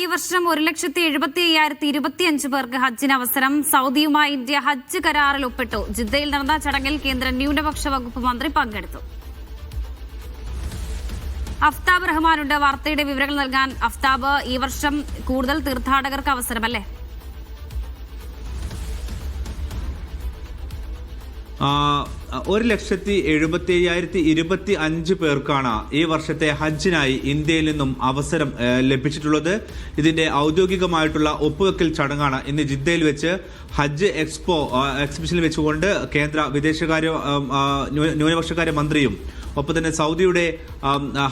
ഈ വർഷം ഒരു ലക്ഷത്തി എഴുപത്തി അയ്യായിരത്തി ഇരുപത്തി അഞ്ച് പേർക്ക് ഹജ്ജിന് അവസരം. സൗദിയുമായി ഇന്ത്യ ഹജ്ജ് കരാറിൽ ഒപ്പിട്ടു. ജിദ്ദയിൽ നടന്ന ചടങ്ങിൽ കേന്ദ്ര ന്യൂനപക്ഷ വകുപ്പ് മന്ത്രി പങ്കെടുത്തു. അഫ്താബ് റഹ്മാനുണ്ട്. വാർത്തയുടെ വിവരങ്ങൾ നൽകാൻ അഫ്താബ് ഈ വർഷം കൂടുതൽ തീർത്ഥാടകർക്ക് അവസരമല്ലേ? ഒരു ലക്ഷത്തി എഴുപത്തി അയ്യായിരത്തി ഇരുപത്തി അഞ്ച് പേർക്കാണ് ഈ വർഷത്തെ ഹജ്ജിനായി ഇന്ത്യയിൽ നിന്നും അവസരം ലഭിച്ചിട്ടുള്ളത്. ഇതിന്റെ ഔദ്യോഗികമായിട്ടുള്ള ഒപ്പുവെക്കൽ ചടങ്ങാണ് ഇന്ന് ജിദ്ദയിൽ വെച്ച് ഹജ്ജ് എക്സ്പോ എക്സിബിഷനിൽ വെച്ചുകൊണ്ട് കേന്ദ്ര വിദേശകാര്യ ന്യൂനപക്ഷകാര്യ മന്ത്രിയും ഒപ്പം തന്നെ സൗദിയുടെ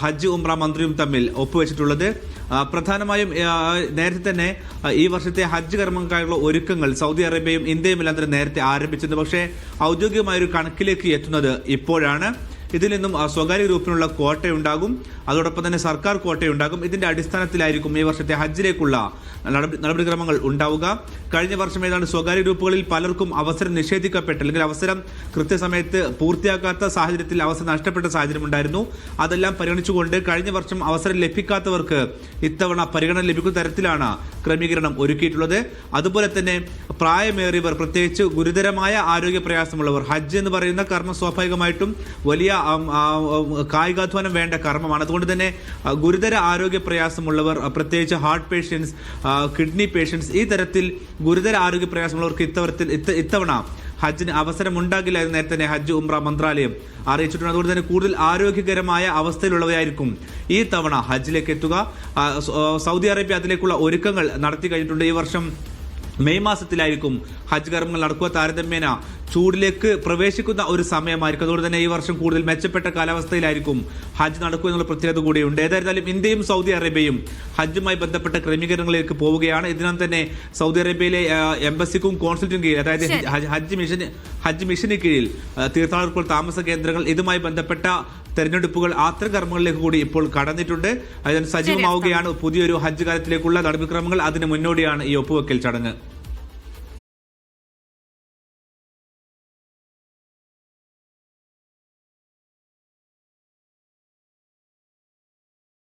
ഹജ്ജ് ഉംറ മന്ത്രിയും തമ്മിൽ ഒപ്പുവെച്ചിട്ടുള്ളത്. പ്രധാനമായും നേരത്തെ തന്നെ ഈ വർഷത്തെ ഹജ്ജ് കർമ്മങ്ങൾക്കായുള്ള ഒരുക്കങ്ങൾ സൗദി അറേബ്യയും ഇന്ത്യയും എല്ലാം തന്നെ നേരത്തെ ആരംഭിച്ചിരുന്നു. പക്ഷേ ഔദ്യോഗികമായ ഒരു കണക്കിലേക്ക് എത്തുന്നത് ഇപ്പോഴാണ്. ഇതിൽ നിന്നും സ്വകാര്യ ഗ്രൂപ്പിനുള്ള കോട്ടയുണ്ടാകും അതോടൊപ്പം തന്നെ സർക്കാർ കോട്ടയുണ്ടാകും ഇതിന്റെ അടിസ്ഥാനത്തിലായിരിക്കും ഈ വർഷത്തെ ഹജ്ജിലേക്കുള്ള നടപടി നടപടിക്രമങ്ങൾ ഉണ്ടാവുക. കഴിഞ്ഞ വർഷം ഏതാണ്ട് സ്വകാര്യ ഗ്രൂപ്പുകളിൽ പലർക്കും അവസരം നിഷേധിക്കപ്പെട്ട. അല്ലെങ്കിൽ അവസരം കൃത്യസമയത്ത് പൂർത്തിയാക്കാത്ത സാഹചര്യത്തിൽ അവസരം നഷ്ടപ്പെട്ട സാഹചര്യം ഉണ്ടായിരുന്നു. അതെല്ലാം പരിഗണിച്ചുകൊണ്ട് കഴിഞ്ഞ വർഷം അവസരം ലഭിക്കാത്തവർക്ക് ഇത്തവണ പരിഗണന ലഭിക്കുന്ന തരത്തിലാണ് ക്രമീകരണം ഒരുക്കിയിട്ടുള്ളത്. അതുപോലെ തന്നെ പ്രായമേറിയവർ പ്രത്യേകിച്ച് ഗുരുതരമായ ആരോഗ്യ പ്രയാസമുള്ളവർ ഹജ്ജ് എന്ന് പറയുന്ന കർമ്മ സ്വാഭാവികമായിട്ടും വലിയ കായികാധ്വാനം വേണ്ട കർമ്മമാണ്. അതുകൊണ്ട് തന്നെ ഗുരുതര ആരോഗ്യ പ്രയാസമുള്ളവർ പ്രത്യേകിച്ച് ഹാർട്ട് പേഷ്യൻസ് കിഡ്നി പേഷ്യൻസ് ഈ തരത്തിൽ ഗുരുതര ആരോഗ്യ പ്രയാസമുള്ളവർക്ക് ഇത്തവരത്തിൽ ഇത്തവണ ഹജ്ജിന് അവസരം ഉണ്ടാകില്ല എന്ന് നേരത്തെ തന്നെ ഹജ്ജ് ഉംറ മന്ത്രാലയം അറിയിച്ചിട്ടുണ്ട്. അതുകൊണ്ട് തന്നെ കൂടുതൽ ആരോഗ്യകരമായ അവസ്ഥയിലുള്ളവയായിരിക്കും ഈ തവണ ഹജ്ജിലേക്ക് എത്തുക. സൗദി അറേബ്യ അതിലേക്കുള്ള ഒരുക്കങ്ങൾ നടത്തി കഴിഞ്ഞിട്ടുണ്ട്. ഈ വർഷം മെയ് മാസത്തിലായിരിക്കും ഹജ്ജ് കർമ്മങ്ങൾ നടക്കുക. താരതമ്യേന ചൂടിലേക്ക് പ്രവേശിക്കുന്ന ഒരു സമയമായിരിക്കും. അതുകൊണ്ട് തന്നെ ഈ വർഷം കൂടുതൽ മെച്ചപ്പെട്ട കാലാവസ്ഥയിലായിരിക്കും ഹജ്ജ് നടക്കുക എന്നുള്ള പ്രത്യേകത കൂടിയുണ്ട്. ഏതായിരുന്നാലും ഇന്ത്യയും സൗദി അറേബ്യയും ഹജ്ജുമായി ബന്ധപ്പെട്ട ക്രമീകരണങ്ങളിലേക്ക് പോവുകയാണ്. ഇതിനകം തന്നെ സൗദി അറേബ്യയിലെ എംബസിക്കും കോൺസുലേറ്റും കീഴിൽ അതായത് ഹജ്ജ് മിഷൻ ഹജ്ജ് മിഷന് കീഴിൽ തീർത്ഥാടകർക്കുള്ള താമസ കേന്ദ്രങ്ങൾ ഇതുമായി ബന്ധപ്പെട്ട തെരഞ്ഞെടുപ്പുകൾ ആത്രകർമ്മങ്ങളിലേക്ക് കൂടി ഇപ്പോൾ കടന്നിട്ടുണ്ട്. അതിന് സജീവമാവുകയാണ് പുതിയൊരു ഹജ്ജ് കാലത്തിലേക്കുള്ള നടപടിക്രമങ്ങൾ. അതിന് മുന്നോടിയാണ് ഈ ഒപ്പുവെക്കൽ ചടങ്ങ്.